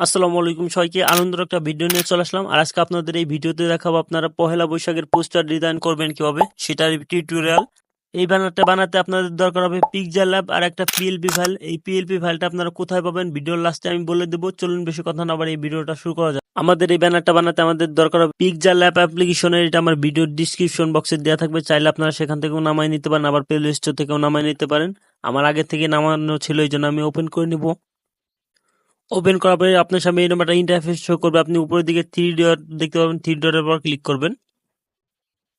আসসালামু আলাইকুম সবাইকে। আনন্দের একটা ভিডিও নিয়ে চলে আসলাম। আর আজকে আপনাদের এই ভিডিওতে দেখাবো আপনারা পহেলা বৈশাখের পোস্টার ডিজাইন করবেন কীভাবে, সেটার টিউটোরিয়াল এই ব্যানারটা বানাতে আপনাদের দরকার হবে পিকজার ল্যাব আর একটা পিএলপি ফাইল এই পিএলপি ফাইলটা আপনারা কোথায় পাবেন ভিডিওর লাস্টে আমি বলে দেবো। চলুন বেশি কথা না বাড়ি এই ভিডিওটা শুরু করা যাক। আমাদের এই ব্যানারটা বানাতে আমাদের দরকার হবে পিকজার ল্যাব অ্যাপ্লিকেশনের এটা আমার ভিডিওর ডিসক্রিপশন বক্সে দেওয়া থাকবে। চাইলে আপনারা সেখান থেকেও নামাই নিতে পারেন। আবার প্লে লিস্ট থেকেও নামাই নিতে পারেন। আমার আগে থেকে নামানো ছিল, এই জন্য আমি ওপেন করে নিব। ওপেন করার পরে আপনার সামনে এরকম একটা ইন্টারফেস শো করবে। আপনি উপরের দিকে থ্রি ডট দেখতে পাবেন থ্রি ডটের পর ক্লিক করবেন।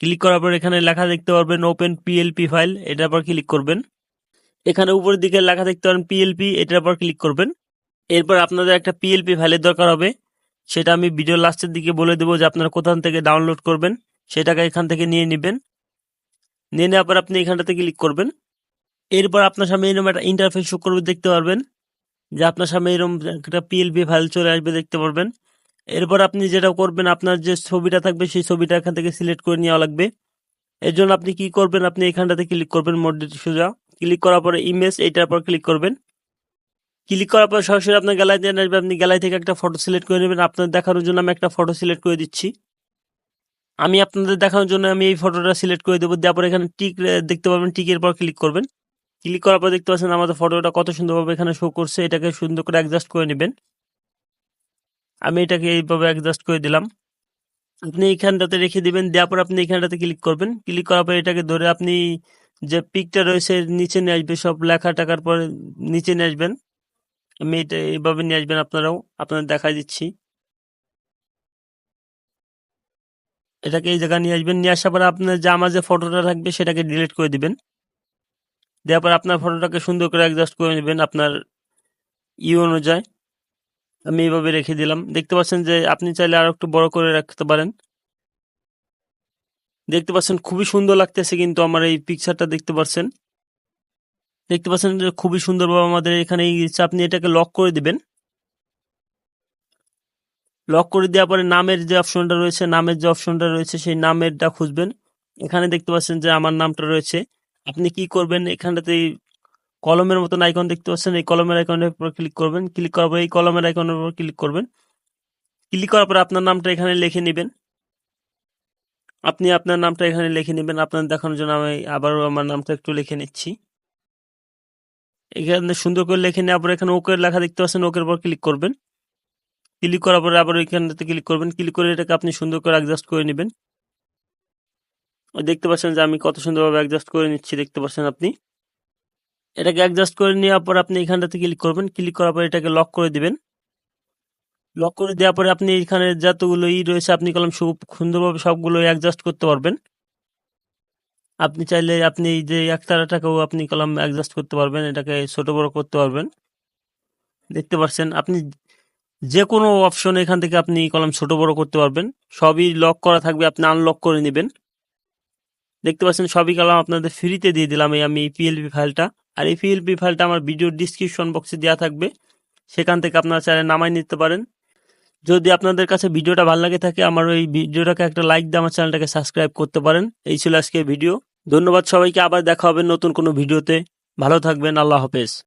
ক্লিক করার পর এখানে লেখা দেখতে পারবেন ওপেন পিএলপি ফাইল এটার পর ক্লিক করবেন। এখানে উপরের দিকে লেখা দেখতে পারেন পিএলপি এটার পর ক্লিক করবেন। এরপর আপনাদের একটা পিএলপি ফাইলের দরকার হবে। সেটা আমি ভিডিও লাস্টের দিকে বলে দেবো যে আপনারা কোথান থেকে ডাউনলোড করবেন। সেটাকে এখান থেকে নিয়ে নেবেন। নিয়ে নেওয়ার পর আপনি এখানটাতে ক্লিক করবেন। এরপর আপনার সামনে এরকম একটা ইন্টারফেস শো করবে, দেখতে পারবেন। যে আপনার সামনে এরকম একটা পিএলপি ফাইল চলে আসবে দেখতে পারবেন। এরপর আপনি যেটা করবেন, আপনার যে ছবিটা থাকবে, সেই ছবিটা এখান থেকে সিলেক্ট করে নেওয়া লাগবে। এর জন্য আপনি কি করবেন, আপনি এখানটাতে ক্লিক করবেন মোডে সোজা। ক্লিক করার পরে ইমেজ এইটার পর ক্লিক করবেন। ক্লিক করার পর সরাসরি আপনার গ্যালারিতে আসবে, আপনি গ্যালারি থেকে একটা ফটো সিলেক্ট করে নেবেন। আপনার দেখানোর জন্য আমি একটা ফটো সিলেক্ট করে দিচ্ছি। আমি আপনাদের দেখানোর জন্য আমি এই ফটোটা সিলেক্ট করে দেবো। দেওয়ার পর এখানে টিক দেখতে পাবেন টিকের পর ক্লিক করবেন। ক্লিক করার পর দেখতে পাচ্ছেন আমাদের ফটোটা কত সুন্দরভাবে এখানে শো করছে। এটাকে সুন্দর করে অ্যাডজাস্ট করে নেবেন। আমি এটাকে এইভাবে অ্যাডজাস্ট করে দিলাম। আপনি এইখানটাতে রেখে দিবেন, দেওয়ার পর আপনি এখানটাতে ক্লিক করবেন। ক্লিক করার পর এটাকে ধরে আপনি যে পিকটা রয়েছে নিচে নিয়ে আসবে, সব লেখা টাকার পর নিচে নিয়ে আসবেন। আমি এটা এইভাবে নিয়ে আসবেন আপনারাও, আপনাদের দেখা দিচ্ছি। এটাকে এই জায়গায় নিয়ে আসবেন। নিয়ে আসার পরে আপনার যে আমার যে ফটোটা থাকবে, সেটাকে ডিলিট করে দিবেন। দেওয়ার পর আপনার ফটোটাকে সুন্দর করে অ্যাডজাস্ট করে নেবেন আপনার ই অনুযায়ী। আমি এইভাবে রেখে দিলাম। দেখতে পাচ্ছেন যে আপনি চাইলে আরও একটু বড় করে রাখতে পারেন। দেখতে পাচ্ছেন খুবই সুন্দর লাগতেছে কিন্তু আমার এই পিকচারটা দেখতে পাচ্ছেন। দেখতে পাচ্ছেন যে খুবই সুন্দরভাবে আমাদের এখানে আপনি এটাকে লক করে দিবেন। লক করে দেওয়ার পরে নামের যে অপশনটা রয়েছে, নামের যে অপশনটা রয়েছে, সেই নামেরটা খুঁজবেন। এখানে দেখতে পাচ্ছেন যে আমার নামটা রয়েছে। আপনি কি করবেন? এখানটাতে কলমের মতন আইকন দেখতে পাচ্ছেন। এই কলমের আইকনের উপর ক্লিক করবেন। ক্লিক করার পরে এই কলমের আইকনের উপর ক্লিক করবেন। ক্লিক করার পরে আপনার নামটা এখানে লিখে নেবেন। আপনি আপনার নামটা এখানে লিখে নেবেন। আপনার দেখানোর জন্য আমি আবারও আমার নামটা একটু লিখে নিচ্ছি। এখানে সুন্দর করে লিখে নেওয়ার পরে এখানে ওকে লেখা দেখতে পাচ্ছেন। ওকের উপর ক্লিক করবেন। ক্লিক করার পরে আবার এখানটাতে ক্লিক করবেন। ক্লিক করে এটাকে আপনি সুন্দর করে অ্যাডজাস্ট করে নেবেন। দেখতে পাচ্ছেন যে আমি কত সুন্দরভাবে অ্যাডজাস্ট করে নিচ্ছি, দেখতে পাচ্ছেন আপনি? এটাকে অ্যাডজাস্ট করে নেওয়ার পর আপনি এখানটাতে ক্লিক করবেন। ক্লিক করার পর এটাকে লক করে দিবেন। লক করে দেওয়ার পরে আপনি এখানে যতগুলো ই রয়েছে, আপনি কলম সুন্দরভাবে সবগুলো অ্যাডজাস্ট করতে পারবেন। আপনি চাইলে আপনি এই যে একতারাটাকেও আপনি কলম অ্যাডজাস্ট করতে পারবেন, এটাকে ছোট বড় করতে পারবেন। দেখতে পাচ্ছেন, আপনি যে কোনো অপশন এখান থেকে আপনি কলম ছোট বড় করতে পারবেন। সবই লক করা থাকবে, আপনি আনলক করে নেবেন। দেখতে পাচ্ছেন, সবই কালাম আপনাদের ফ্রিতে দিয়ে দিলাম এই আমি পিএলপি ফাইলটা। আর এই পিএলপি ফাইলটা আমার ভিডিও ডিসক্রিপশন বক্সে দেওয়া থাকবে। সেখান থেকে আপনারা চাইলে নামাই নিতে পারেন। যদি আপনাদের কাছে ভিডিওটা ভালো লাগে থাকে, আমার ওই ভিডিওটাকে একটা লাইক দিয়ে আমার চ্যানেলটাকে সাবস্ক্রাইব করতে পারেন। এই ছিল আজকে ভিডিও। ধন্যবাদ সবাইকে। আবার দেখা হবে নতুন কোনো ভিডিওতে। ভালো থাকবেন। আল্লাহ হাফেজ।